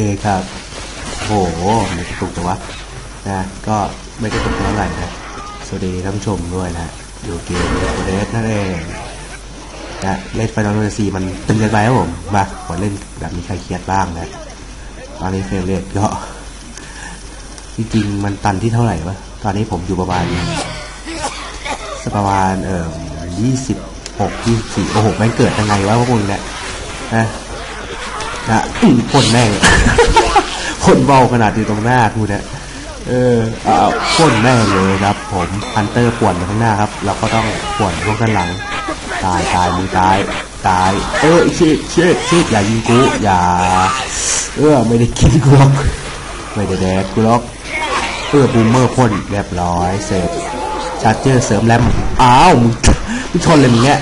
โอเคครับโอ้โหไม่กระตุกแต่ว่านะก็ไม่กระตุกเท่าไหร่นะสวัสดีท่านผู้ชมด้วยนะอยู่เกมโคเดสนั่นเองนะเล่นไฟนอลแฟนตาซีมันตึงเกินไปครับผมมาขอเล่นแบบมีใครเครียดบ้างนะตอนนี้เฟรมเรทก็จริงๆมันตันที่เท่าไหร่วะตอนนี้ผมอยู่ประมาณสักประมาณเอ่อยี่สิบหกยี่สี่โอ้โหแม่งเกิดยังไงวะพวกมึงเนี่ยนะ นะพ่นแม่งพ่นเบาขนาดอยู่ตรงหน้ากูเนี่ยเออเอาพ่นแม่งเลยครับ ผมฮันเตอร์ป่วนข้างหน้าครับ เราก็ต้องป่วนพวกด้านหลัง ตายตายมึงตายตาย เออชิดชิดชิดอย่ายิงกูอย่า เออไม่ได้กินกูหรอกไม่ได้แดกกูหรอกเออบูมเมอร์พ่นเรียบร้อยเสร็จชาร์เจอร์เสริมแรมอ้าวมึงมึงชนเลยมึงเนี้ย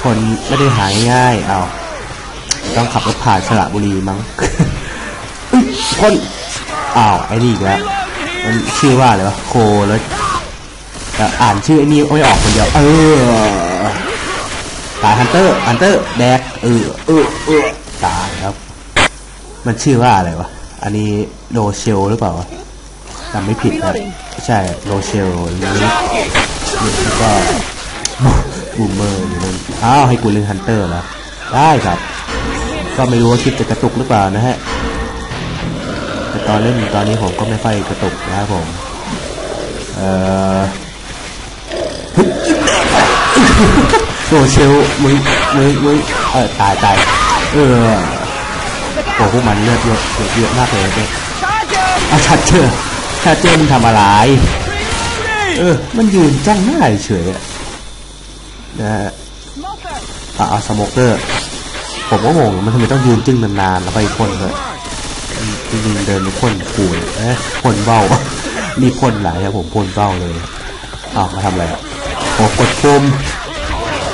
ชนไม่ได้หายง่ายเอ้า ต้องขับรถผ่านสระบุรีมั้งอุ๊ยพ่นอ้าวไอ้นี่อีกแล้วมันชื่อว่าอะไรวะโคแล้วแต่อ่านชื่อไอ้นี่ไม่ออกคนเดียว เออตายฮันเตอร์ฮันเตอร์แดกเออเออเออตายครับ มันชื่อว่าอะไรวะ อันนี้โรเชลหรือเปล่าวะจำไม่ผิดครับ ใช่โรเชลหรือแล้วก็บูมเมอร์อยู่นั่นอ้าวให้กูเล่นฮันเตอร์แล้วได้ครับ ก็ไม่รู้ว่าคลิปจะกระตุกหรือเปล่านะฮะแต่ตอนเล่นตอนนี้ผมก็ไม่ค่อยกระตุกนะครับผมเอ่อโรเชลมึงมึงมึงเออตายตายเออโอ้พวกมันเลือดเยอะเลือดเยอะมากเลยเนี่ยอาชัดเจอชัดเจอมึงทำอะไร เออ มันยืนจ้องหน้าเฉยอะนะฮะอะเอาสโมเกอร์ ผมก็งงมันทำไมต้องยืนจึ้งนานๆแล้วไปพ่นเลยจริงๆเดินไปพ่นขู่เอ๊ะพ่นเบ้านี่พ่นหลายครับผมพ่นเบ้าเลยอ้าวมาทำอะไรอะโอ้กดปุ่ม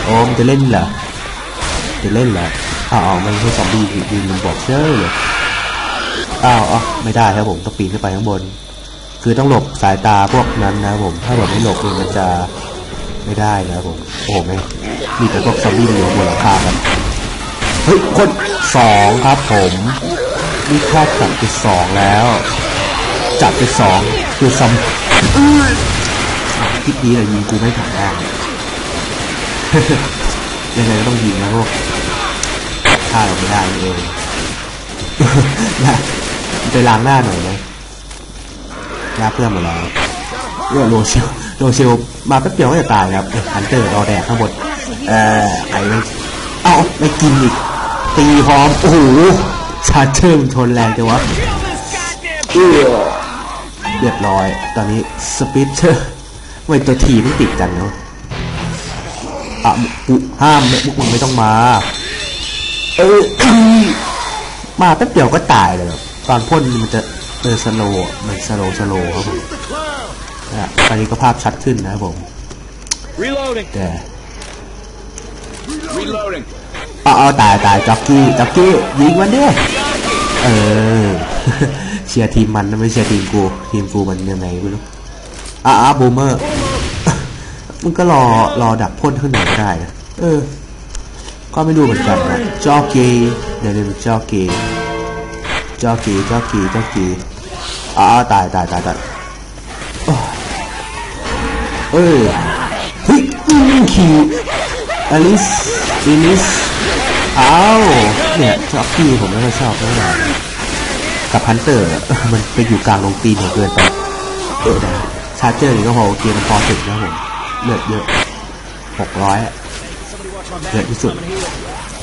โอ้มจะเล่นเหรอจะเล่นเหรออ้าวไม่ใช่ซอมบี้ยืนมันบอกเชื่อเลยอ้าวอ๋อไม่ได้ครับผมต้องปีนขึ้นไปข้างบน คือต้องหลบสายตาพวกนั้นนะผม ถ้าแบบไม่หลบมันจะไม่ได้นะผมโอ้โหไม่มีแต่พวกซอมบี้เหลือบนหลังคากัน เฮ้ยคนสองครับผมนี่แค่จับไปสองแล้ว จับไปสองคือซอมคิดดีเลยยิงกูไม่ผ่านได้ยังไงก็ต้องยิงนะพวกฆ่าเราไม่ได้เองนะไปล้างหน้าหน่อยไหมหน้าเพื่อนหมดแล้วเออโรเชลโรเชลมาแป๊บเดียวก็จะตายครับฮันเตอร์รอแดกข้างบนเอ่อไอ้ไม่เอ้าไม่กินอีก ตีพร้อม โอ้โหชาร์เชอร์มันชนแรงจังวะเออเรียบร้อย ตอนนี้สปิเชอร์ไม่ตัวทีไม่ติดกันเนาะอะกูห้ามไม่พวกมึงไม่ต้องมา เออมาแป๊บเดียวก็ตายเลยแบบตอนพ่นมันจะเออสโลว์มันสโลสโลครับผมนะตอนนี้ก็ภาพชัดขึ้นนะครับผม Reloading. แต่ Reloading. เอาเอาตายตายจ็อกกี้จ็อกกี้ยิงมันดิเออเชียร์ทีมมันนะไม่เชียร์ทีมกู ทีมกูมันยังไงไม่รู้อะอะบูมเมอร์มึงก็รอรอดักพ่นขึ้นหนได้นะเออ ก็ไม่รู้เหมือนกันนะจ็อกกี้เดี๋ยวเดี๋ยวจ็อกกี้จ็อกกี้จ็อกกี้จ็อกกี้อะอะตายตายตายตายโอ้ยเอ้ยเฮ้ยอืมขี่อลิสอลิส เอาเนี่ยจอกกี้ผมไม่ค่อยชอบเท่าไหร่กับพันเตอร์ มันไปอยู่กลางลงตีนหัวเกินไปเออนะชาร์เจอร์นี่ก็พอโอเคมันพอถึงนะผมเลือดเยอะหกร้อยเยอะที่สุด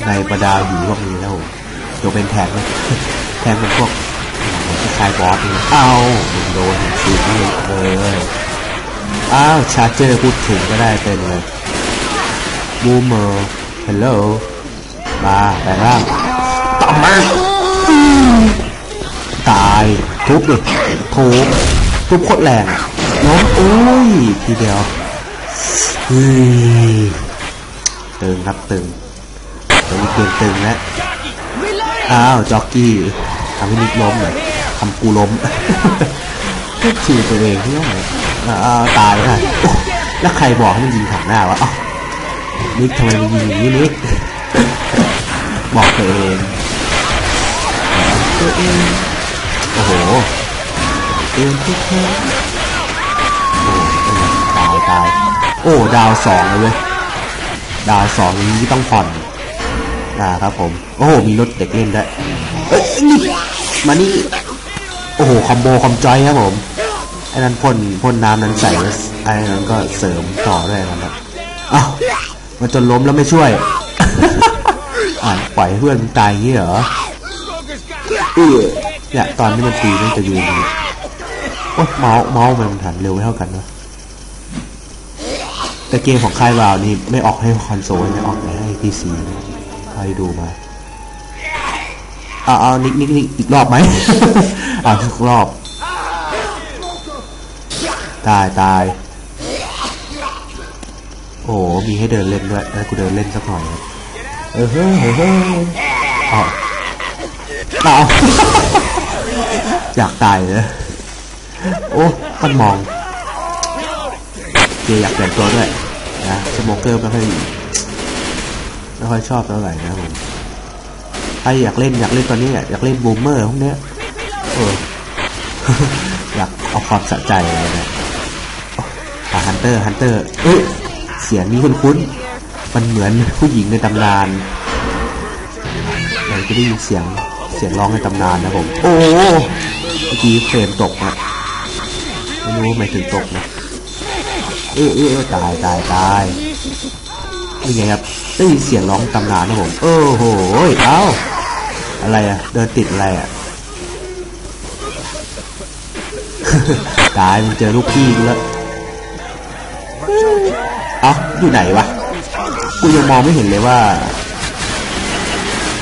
ในบรรดาหีพวกนี้แล้วผมยกเป็นแทนไหมแทนเป็นพวกคล้ายบอสนี่อ้ามึงโดนชีนี่เลยอ้าวชาร์เจอร์พูดถึงก็ได้เป็นเลยบูมเมอร์ฮัลโหล มาแปลงร่างต่อมาอืมตายทุบดิทุบทุบโคตรแรงล้มอุ้ยทีเดียวเฮ้ยตึงครับตึงตึงเกมตึงแล้วอ้าวจ็อกกี้ทำให้นิกล้มเลยทำกูล้มทีตัวเองที่ต้องไหนอ้าวตายอะโอ้แล้วใครบอกให้มันยิงถังหน้าวะอ้าวนิกทำไมมันยิงอย่างนี้นิก บอกตัวเองตัวเองโอ้โหเตรียมทุกแค่โอ้เป็นไงตายตายโอ้ดาวสองเลยเว้ยดาวสองนี้ต้องผ่อนนะครับผม โอ้โห มีรถเด็กเล่นด้วยเอ้ยนี่มานี่ โอ้โห คอมโบ คอมจอยครับผม ไอ้นั้นพ่นพ่นน้ำนั้นใส่ไอ้นั้นก็เสริมต่อด้วยนะครับอ้าวมันจนล้มแล้วไม่ช่วย อ่าปล่อยให้เพื่อนมันตายอย่างนี้เหรอเออเนี่ยตอนที่มันตีมันจะยืนอย่างนี้โอ๊ยเมาส์เมาส์มันหันเร็วไม่เท่ากันวะแต่เกมของค่ายวาวนี่ไม่ออกให้คอนโซลนะออกให้พีซีใครดูมาเอาเอานิกนิกนิกอีกรอบไหม อ่าทุกรอบ ตายตาย โอ้โหมีให้เดินเล่นด้วยแล้วกูเดินเล่นสักหน่อยนะ เออเฮ้ยเฮ้ยเฮ้ยอ๋อเปล่าอยากตายเลยโอ้มันมองเจอยากเปลี่ยนตัวด้วยนะสโมเกอร์ไม่ค่อยไม่ค่อยชอบเท่าไหร่นะผมใครอยากเล่นอยากเล่นตอนนี้อะอยากเล่นบูมเมอร์พวกเนี้ยเอออยากเอาความสะใจอะไรนะฮันเตอร์ฮันเตอร์เอ้ยเสียงนี้คุ้นๆ มันเหมือนผู้หญิงในตำนานเราจะได้ยินเสียงเสียงร้องในตำนานนะผม โอ้เมื่อกี้เฟรมตกนะไม่รู้หมายถึงตกนะเออเออตายตายตายนี่ไงครับได้ยินเสียงร้องตำนานนะผมโอ้โหเอ้าอะไรอะเดินติดอะไรอะตายมันเจอลูกพี่แล้วเอ้าอยู่ไหนวะ กูยังมองไม่เห็นเลยว่า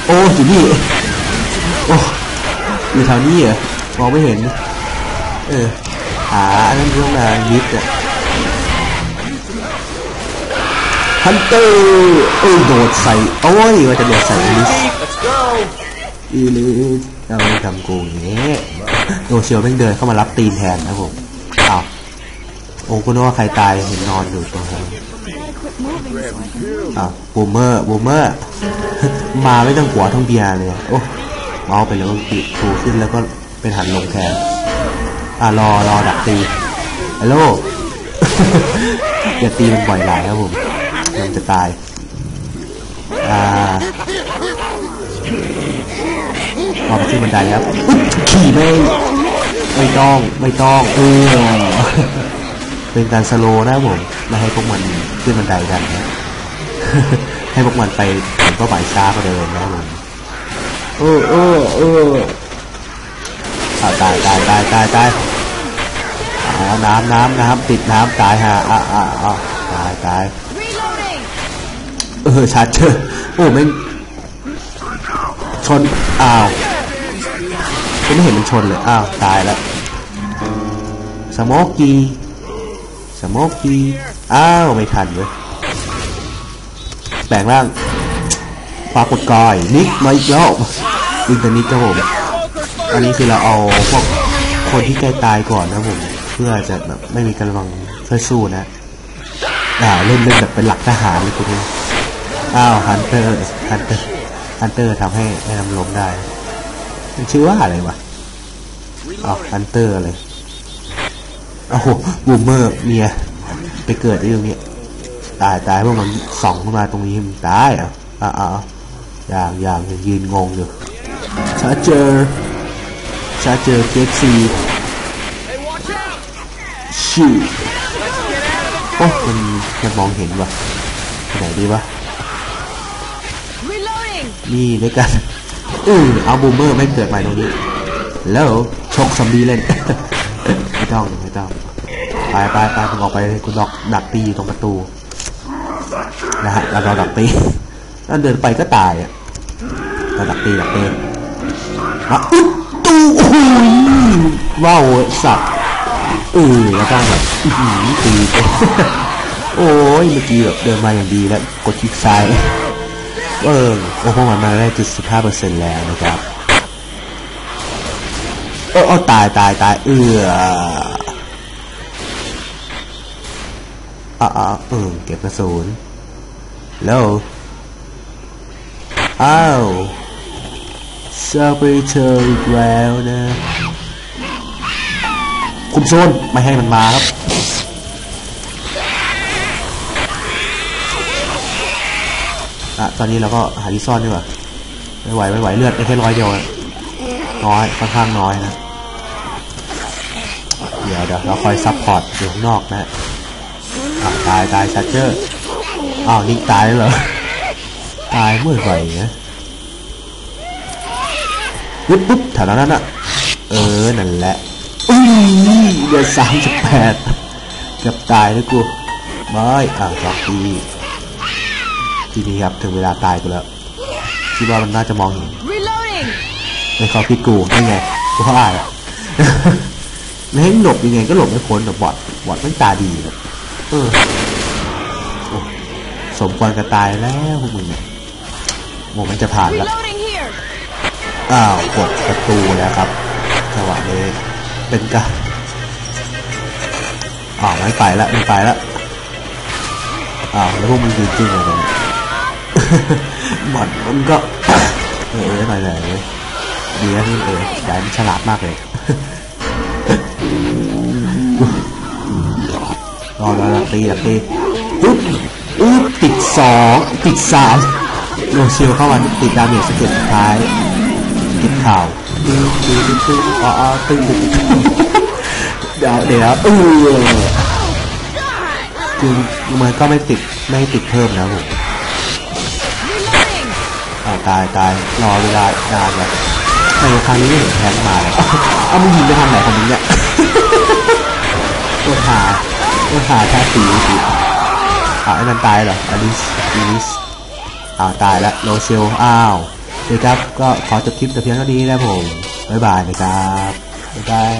โอ้อยู่นี่โอ้อยู่แถวนี้เหรอมองไม่เห็น เออหาอันนั้นเรื่องมายึดอะฮันเตอร์เอ้โดดใส่โอ้ยว่าจะโดดใส่ลิสอีลิสเอาไปทำกูอย่างนี้โดเชียวแม่งเดินเข้ามารับตีนแทนนะผมอ้าวโอ้คุณว่าใครตายเห็นนอนอยู่ตรงนั้น อ้าวบูมเมอร์บูมเมอร์ มาไม่ต้องหัวทั้งเบียร์เลยโอ้เมาไปแล้วก็ถูขึ้นแล้วก็เป็นหันลงแทนอ่ารอรอดักตีฮัลโหลอย่าตีมันบ่อยหลายครับผมมันจะตาย อ่าพอไปขึ้นบันไดครับขี่ไม่ไม่ต้อง ไม่ต้อง เออ เป็นการสโลว์นะครับผมไม่ให้พวกมันขึ้นบันไดกันนะให้พวกมันไปถึงเป้าหมายช้ากว่าเดิมนะครับผมเออเออเอออ่าตายตายตายตายตายอ่าน้ำน้ำน้ำติดน้ำตายฮะอ่าอ่าอ่าตายตายเออชาร์เจอร์โอ้ไม่งชนอ้าวกูไม่เห็นมันชนเลยอ้าวตายแล้วสโมกกี สโมกกีอ้าว ไม่ทันเว้ยแปลงร่างปรากฏกอย นิกมาอีกแล้วอินเตอร์นิกครับผม อันนี้คือเราเอาพวกคนที่ใกล้ตายก่อนนะผม เพื่อจะแบบไม่มีกำลังเพื่อสู้นะ อ่าเล่นเล่นแบบเป็นหลักทหารเลยคุณนี่อ้าวฮันเตอร์ฮันเตอร์ฮันเตอร์ทำให้ให้นำล้มได้ มันชื่อว่าอะไรวะอ๋อฮันเตอร์อะไร โอ้โหบูมเมอร์เมียไปเกิดที่ตรงนี้ตายตายพวกมันส่องเข้ามาตรงนี้มันตายอะอะอะอย่างอย่างยังยืนงงอยู่ชาร์เจอร์ชาร์เจอร์เกซีชิวโอ้มันมันมองเห็นวะไปไหนดีวะ Reloading! นี่ด้วยกันอือเอาบูมเมอร์ไม่เกิดใหม่ตรงนี้แล้วชกซอมบี้เล่น ไม่ต้องไม่ต้องไปไปไปมึงออกไปคุณดอกดักตีอยู่ตรงประตูนะฮะแล้วเราดักตีแล้วเดินไปก็ตายอะเราดักตีดักตีมาอุ๊ดตูโอ้โหว้าวสัตว์เออแล้วต้องแบบอื้อหือตีโอ้ยเมื่อกี้แบบเดินมาอย่างดีแล้วกดคลิกซ้ายเออโอ้โหมันมาได้จุดสิบห้าเปอร์เซ็นต์แล้วนะครับ โอ้โอ้ตายตายตายเอออ่าอ่าเออเก็บกระสุนแล้วอ้าวซาเปเชอร์อีกแล้วนะคุมโซนไม่ให้มันมาครับอะตอนนี้เราก็หาที่ซ่อนดีกว่าไม่ไหวไม่ไหวเลือดได้แค่ร้อยเดียวอะ น้อยค่อนข้างน้อยนะ เดี๋ยวเดี๋ยวเราคอยซับพอร์ตอยู่ข้างนอกนะอะตายตายชัดเจอร์อ้าวนี่ตายเหรอตายเมื่อไหร่นะปุ๊บปุ๊บแถวนั้นน่ะ เออ นั่นแหละอุ้ยเดือนสามสิบแปดเกือบตายแล้วกูไม่อ่าวจ็อกกี้ทีนี้ครับถึงเวลาตายกูแล้วคิดว่ามันน่าจะมองเห็น ในเขาพิดกูได้ไงกูว่าอะแล้วให้หลบยังไงก็หลบไม่พ้นแบบบอดบอดไม่ตาดีแบบเออโอ้สมควรกระตายแล้วพวกมึงเนี่ยโมมันจะผ่านแล้ว Reloading here! อ้าวกดประตูแล้วครับจังหวะนี้เป็นการอ้าวไม่ไปละไม่ไปละอ้าวแล้วพวกมันยืนจริงเลยเนี่ยบอดมันก็เออเออหน่อยหน่อยเลย ดีนะที่เออย้ายมันฉลาดมากเลยรอรอรอตีรอตีอุ๊บอุ๊บติดสองติดสามโลเชียวเข้ามาติดดาเมจสเก็ตสุดท้ายติดข่าวตึ้งตึ้งตึ้งตึ้งอ๋อตึ้งเดี๋ยวเดี๋ยวเออคือมันก็ไม่ติดไม่ติดเพิ่มนะผมตายตายรอเวลานานเลย ในครั้งนี้ไม่เห็นแทงมาเลยเอามึงยิงไปทางไหนของมึงเนี่ยตัวหาตัวหาแท้สีสีอ่าไอ้นั่นตายเหรออลิสอลิสอ้าวตายแล้วโรเชลอ้าวโอเคครับก็ขอจบคลิปแต่เพียงเท่านี้นะผมบ๊ายบายนะครับบ๊ายบาย